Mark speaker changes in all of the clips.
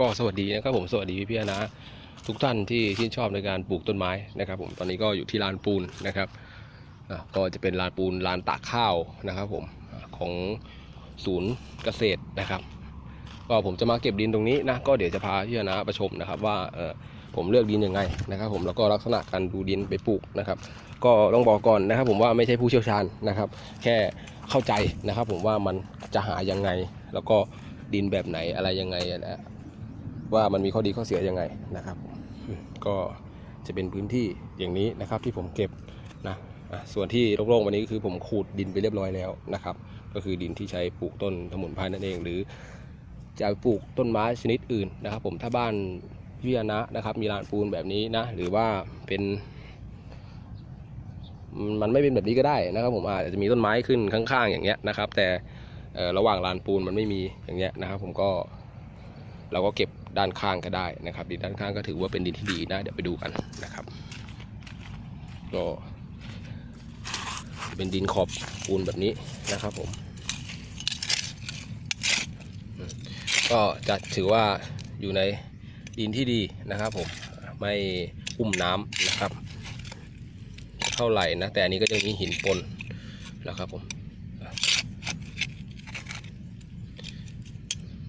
Speaker 1: ก็สวัสดีนะครับผมสวัสดีพี่พี่ๆนะทุกท่านที่ชื่นชอบในการปลูกต้นไม้นะครับผมตอนนี้ก็อยู่ที่ลานปูนนะครับก็จะเป็นลานปูนลานตากข้าวนะครับผมของศูนย์เกษตรนะครับ ก็ผมจะมาเก็บดินตรงนี้นะก็เดี๋ยวจะพาพี่นะไปชมนะครับว่าผมเลือกดินยังไงนะครับ ผมแล้วก็ลักษณะการดูดินไปปลูกนะครับ ก็ต้องบอกก่อนนะครับ ผมว่าไม่ใช่ผู้เชี่ยวชาญนะครับ แค่เข้าใจนะครับ ผมว่ามันจะหายังไง แล้วก็ดินแบบไหนอะไรยังไงนะ ว่ามันมีข้อดีข้อเสียยังไงนะครับ ก็จะเป็นพื้นที่อย่างนี้นะครับที่ผมเก็บนะส่วนที่โล่งๆวันนี้ก็คือผมขูดดินไปเรียบร้อยแล้วนะครับ ก็คือดินที่ใช้ปลูกต้นสมุนไพรนั่นเอง หรือจะปลูกต้นไม้ชนิดอื่นนะครับ ผมถ้าบ้านพี่อนะนะครับ มีลานปูนแบบนี้นะ หรือว่าเป็น มันไม่เป็นแบบนี้ก็ได้นะครับ ผมอาจจะมีต้นไม้ขึ้นข้างๆ อย่างเงี้ยนะครับ แต่ระหว่างลานปูนมันไม่มีอย่างเงี้ยนะครับ ผมก็ เราก็เก็บด้านข้างก็ได้นะครับดินด้านข้างก็ถือว่าเป็นดินที่ดีนะ เดี๋ยวไปดูกันนะครับก็เป็นดินขอบปูนแบบนี้นะครับผม ก็จะถือว่าอยู่ในดินที่ดีนะครับผมไม่อุ้มน้ำนะครับ เท่าไหร่นะแต่อันนี้ก็จะมีหินปนนะครับผม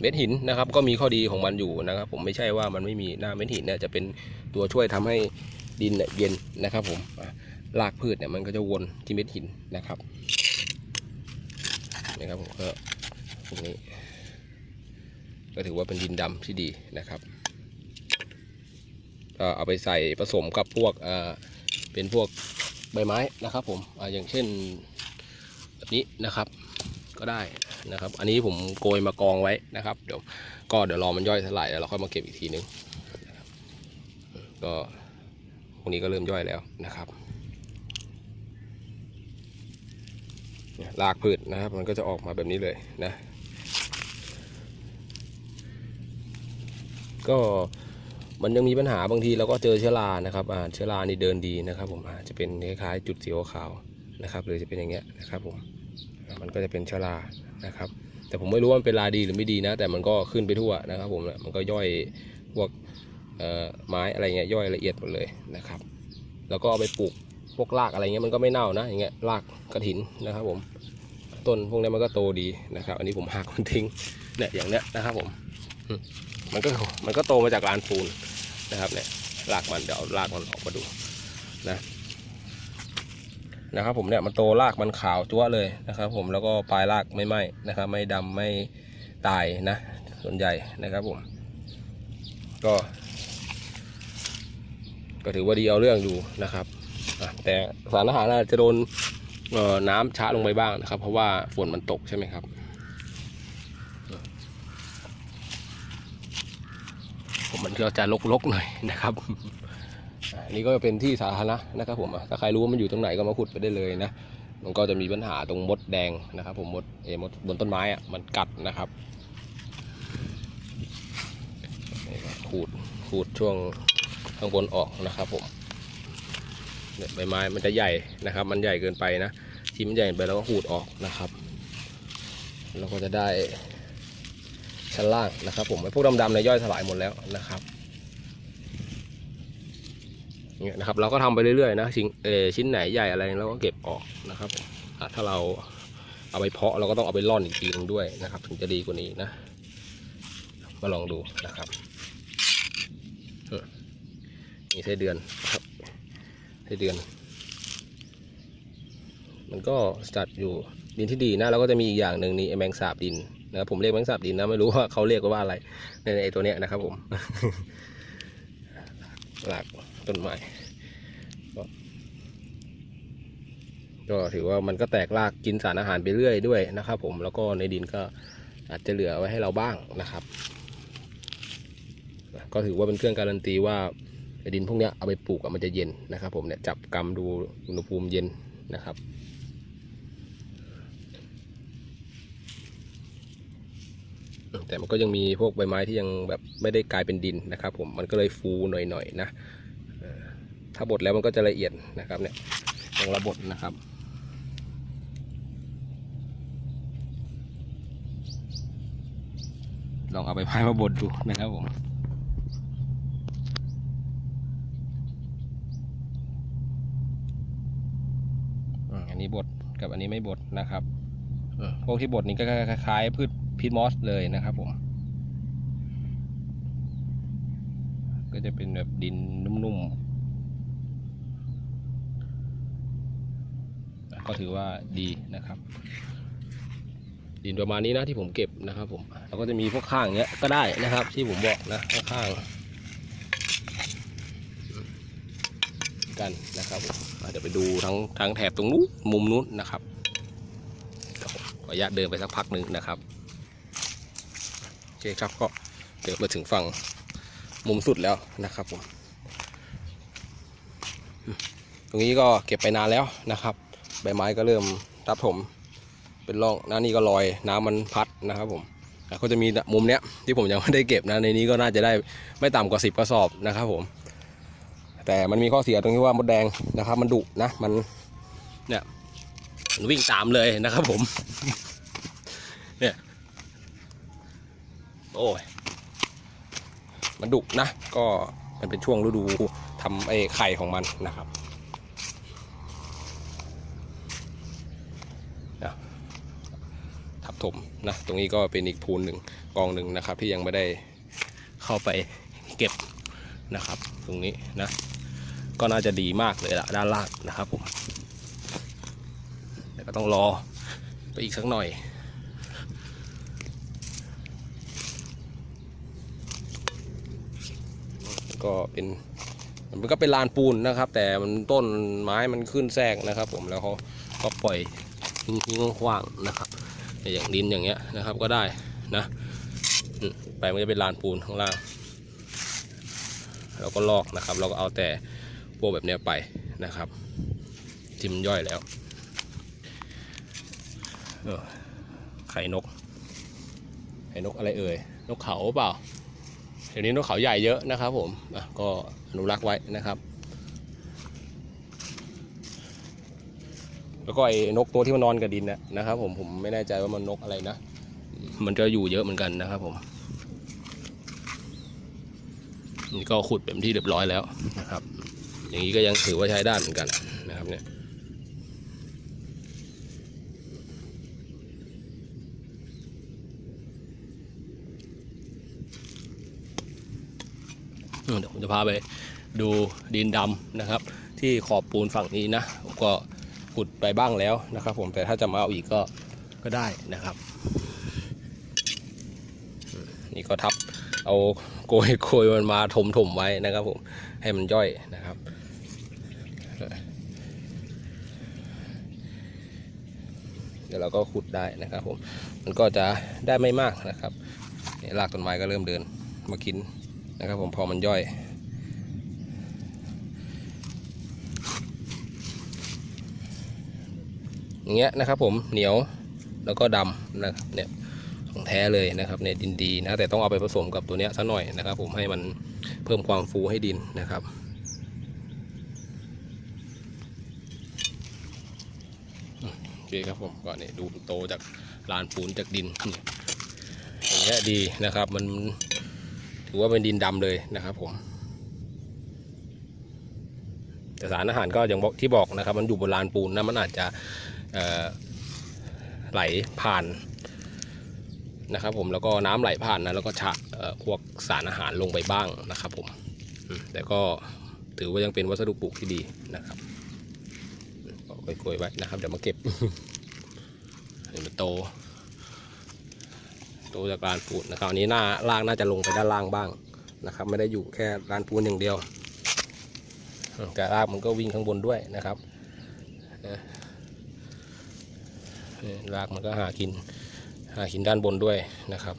Speaker 1: เม็ดหินนะครับ ก็มีข้อดีของมันอยู่นะครับ ผมไม่ใช่ว่ามันไม่มีหน้าเม็ดหินเนี่ยจะเป็นตัวช่วยทำให้ดินเย็นนะครับ ผมรากพืชเนี่ยมันก็จะวนที่เม็ดหินนะครับนะครับผมก็ตรงนี้ ก็ถือว่าเป็นดินดำที่ดีนะครับก็เอาไปใส่ผสมกับพวกเป็นพวกใบไม้นะครับ ผมออย่างเช่นแบบนี้นะครับ ก็ได้นะครับ อันนี้ผมโกยมากองไว้นะครับ เดี๋ยวก็เดี๋ยวรอมันย่อยสลายแล้วเราค่อยมาเก็บอีกทีนึงก็พวกนี้ก็เริ่มย่อยแล้วนะครับเนี่ยรากพืชนะครับ มันก็จะออกมาแบบนี้เลยนะ ก็มันยังมีปัญหาบางทีเราก็เจอเชื้อรานะครับอ่าเชื้อรานี่เดินดีนะครับ ผมอาจจะเป็นคล้ายๆจุดสีขาวนะครับหรือจะเป็นอย่างเงี้ยนะครับผม มันก็จะเป็นชรานะครับ แต่ผมไม่รู้ว่ามันเป็นราดีหรือไม่ดีนะ แต่มันก็ขึ้นไปทั่วนะครับผมนะมันก็ย่อยพวกไม้อะไรเงี้ยย่อยละเอียดหมดเลยนะครับ แล้วก็เอาไปปลูกพวกรากอะไรเงี้ยมันก็ไม่เน่านะอย่างเงี้ยรากกระถินนะครับผมต้นพวกนี้มันก็โตดีนะครับ อันนี้ผมหักมันทิ้งเนี่ยอย่างเนี้ยนะครับผมมมันก็มันก็โตมาจากลานปูนนะครับเนี่ยรากมันเดี๋ยวเอารากมันออกมาดูนะ นะครับ ผมเนี่ยมันโตรากมันขาวจั๊วเลยนะครับ ผมแล้วก็ปลายรากไม่ไหม้นะครับ ไม่ดำไม่ตายนะ ส่วนใหญ่นะครับผม ก็ ก็ถือว่าดีเอาเรื่องอยู่นะครับแต่สารอาหารอาจจะโดนน้ำช้าลงไปบ้างนะครับ เพราะว่าฝนมันตกใช่ไหมครับ ผมมันก็จะลกๆหน่อยนะครับ อันนี้ก็เป็นที่สาธารณะนะครับผมถ้าใครรู้ว่ามันอยู่ตรงไหนก็มาขุดไปได้เลยนะมันก็จะมีปัญหาตรงมดแดงนะครับ ผมมดเอมดบนต้นไม้อะมันกัดนะครับขูดขูดช่วงข้างบนออกนะครับผมเนี่ยใบไม้มันจะใหญ่นะครับ มันใหญ่เกินไปนะที่มันใหญ่ไปเราก็ขูดออกนะครับเราก็จะได้ชั้นล่างนะครับ ผมไอ้พวกดำๆในยย่อยสลายหมดแล้วนะครับ เนี่ยนะครับเราก็ทำไปเรื่อยๆนะชิ้นเอชิ้นไหนใหญ่อะไรเราก็เก็บออกนะครับถ้าเราเอาไปเพาะเราก็ต้องเอาไปร่อนอีกทีหนึงด้วยนะครับ ถึงจะดีกว่านี้นะ มาลองดูนะครับมนี่ไส้เดือนครับไส้เดือน มันก็จัดอยู่ดินที่ดีนะแล้วก็จะมีอีกอย่างหนึ่งนี่ไอ้แมงสาบดินนะครับผมเรียกแมงสาบดินนะไม่รู้ว่าเขาเรียกว่าอะไรในไอตัวเนี้ยนะครับผมหลัก ต้นไม้ก็ถือว่ามันก็แตกรากกินสารอาหารไปเรื่อยด้วยนะครับ ผมแล้วก็ในดินก็อาจจะเหลือไว้ให้เราบ้างนะครับ ก็ถือว่าเป็นเครื่องการันตีว่าดินพวกนี้เอาไปปลูกมันจะเย็นนะครับ ผมเนี่ยจับกำดูอุณหภูมิเย็นนะครับแต่มันก็ยังมีพวกใบไม้ที่ยังแบบไม่ได้กลายเป็นดินนะครับ ผมมันก็เลยฟูหน่อยๆนะ ถ้าบดแล้วมันก็จะละเอียดนะครับเนี่ยต้องระบดนะครับลองเอาไปพายมาบดดูนะครับผมอันนี้บดกับอันนี้ไม่บดนะครับพวกที่บดนี่ก็คล้ายๆพืชพีทมอสเลยนะครับผม ก็จะเป็นแบบดินนุ่มๆ ก็ถือว่าดีนะครับ ดินประมาณนี้นะที่ผมเก็บนะครับ ผมแล้วก็จะมีพวกข้างเนี้ยก็ได้นะครับ ที่ผมบอกนะข้างกันนะครับเดี๋ยวไปดูทั้งทั้งแถบตรงนู้นมุมนู้นนะครับเดี๋ยวผมขออนุญาตเดินไปสักพักหนึ่งนะครับโอเคครับก็เดินมาถึงฝั่งมุมสุดแล้วนะครับผมตรงนี้ก็เก็บไปนานแล้วนะครับ ใบไม้ก็เริ่มทับถม เป็นร่องหน้านี่ก็ลอยน้ำมันพัดนะครับผมแล้วก็จะมีมุมเนี้ยที่ผมยังไม่ได้เก็บนะในนี้ก็น่าจะได้ไม่ต่ำกว่าสิบกระสอบนะครับผม แต่มันมีข้อเสียตรงที่ว่ามดแดงนะครับ มันดุนะมันเนี่ยมันวิ่งตามเลยนะครับผม เนี่ย โอ้ย มันดุนะ ก็มันเป็นช่วงฤดูทำไอ้ไข่ของมันนะครับ ทับ ถมนะตรงนี้ก็เป็นอีกพูนหนึ่งกองหนึ่งนะครับ ที่ยังไม่ได้เข้าไปเก็บนะครับ ตรงนี้นะ ก็น่าจะดีมากเลยละด้านล่างนะครับผมแต่ก็ต้องรอไปอีกสักหน่อยก็เป็นมันก็เป็นลานปูนนะครับ แต่มันต้นไม้มันขึ้นแทรกนะครับ ผมแล้วเขาก็ปล่อยทิ้งๆว้างนะครับ อย่างดินอย่างเงี้ยนะครับก็ได้นะไปมันจะเป็นลานปูนข้างล่าง เราก็ลอกนะครับ เราก็เอาแต่พวกแบบเนี้ยไปนะครับที่มันย่อยแล้วไข่นกไข่นกอะไรเอ่ยนกเขาเปล่าเดี๋ยวนี้นกเขาใหญ่เยอะนะครับผมก็อนุรักษ์ไว้นะครับ แล้วก็ไอ้นกตัวที่มันนอนกับดินนะนะครับ ผมผมไม่แน่ใจว่ามันนกอะไรนะ มันจะอยู่เยอะเหมือนกันนะครับผมนี่ก็ขุดเป็นที่เรียบร้อยแล้วนะครับ อย่างนี้ก็ยังถือว่าใช้ได้เหมือนกันนะครับเนี่ยเดี๋ยวผมจะพาไปดูดินดำนะครับ ที่ขอบปูนฝั่งนี้นะก็ ขุดไปบ้างแล้วนะครับ ผมแต่ถ้าจะมาเอาอีกก็ก็ได้นะครับอืมนี่ก็ทับเอาโกยโกยมันมาถมถมไว้นะครับ ผมให้มันย่อยนะครับเดี๋ยวเราก็ขุดได้นะครับผม มันก็จะได้ไม่มากนะครับเนี่ยรากต้นไม้ก็เริ่มเดินมากินนะครับผมพอมันย่อย อย่างเงี้ยนะครับ ผมเหนียวแล้วก็ดำนะครับเนี่ยของแท้เลยนะครับเนี่ยดินดีนะแต่ต้องเอาไปผสมกับตัวเนี้ยสักหน่อยนะครับ ผมให้มันเพิ่มความฟูให้ดินนะครับโอเคครับผมก็เนี่ยดูโตจากลานปูนจากดินเนี่ยอย่างเงี้ยดีนะครับ มันถือว่าเป็นดินดำเลยนะครับ ผมแต่สารอาหารก็อย่างที่บอกนะครับ มันอยู่บนลานปูนนะมันอาจจะ ไหลผ่านนะครับผมแล้วก็น้ำไหลผ่านนะแล้วก็ชะพวกสารอาหารลงไปบ้างนะครับผมแต่ก็ถือว่ายังเป็นวัสดุปลูกที่ดีนะครับก็โกยๆไว้นะครับ เดี๋ยวมาเก็บเห็นมันโตโตจากลานปูนนะครับอันนี้หน้าล่างน่าจะลงไปด้านล่างบ้างนะครับ ไม่ได้อยู่แค่ลานปูนอย่างเดียวแต่รากมันก็วิ่งข้างบนด้วยนะครับ รากมันก็หากิน หากินด้านบนด้วยนะครับ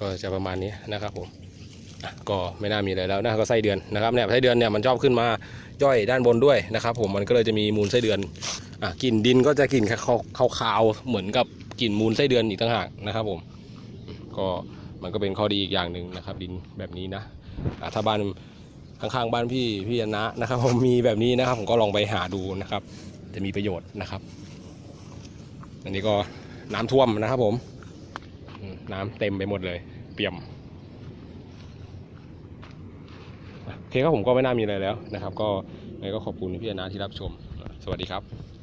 Speaker 1: ก็จะประมาณนี้นะครับผมก็ไม่น่ามีอะไรแล้วนะก็ไส้เดือนนะครับเนี่ยไส้เดือนเนี่ยมันชอบขึ้นมาย่อยด้านบนด้วยนะครับ ผมมันก็เลยจะมีมูลไส้เดือนอะกลิ่นดินก็จะกลิ่นขาวๆเหมือนกับกลิ่นมูลไส้เดือนอีกต่างหากนะครับ ผม ก็ มันก็เป็นข้อดีอีกอย่างหนึ่งนะครับ ดินแบบนี้นะถ้าบ้านข้างๆบ้านพี่พี่นะนะครับ ผมมีแบบนี้นะครับ ผมก็ลองไปหาดูนะครับ จะมีประโยชน์นะครับ อันนี้ก็น้ำท่วมนะครับ ผมน้ำเต็มไปหมดเลย เปี่ยมโอเคก็ผมก็ไม่น่ามีอะไรแล้วนะครับ ก็ไงก็ขอบคุณพี่อนาที่รับชม สวัสดีครับ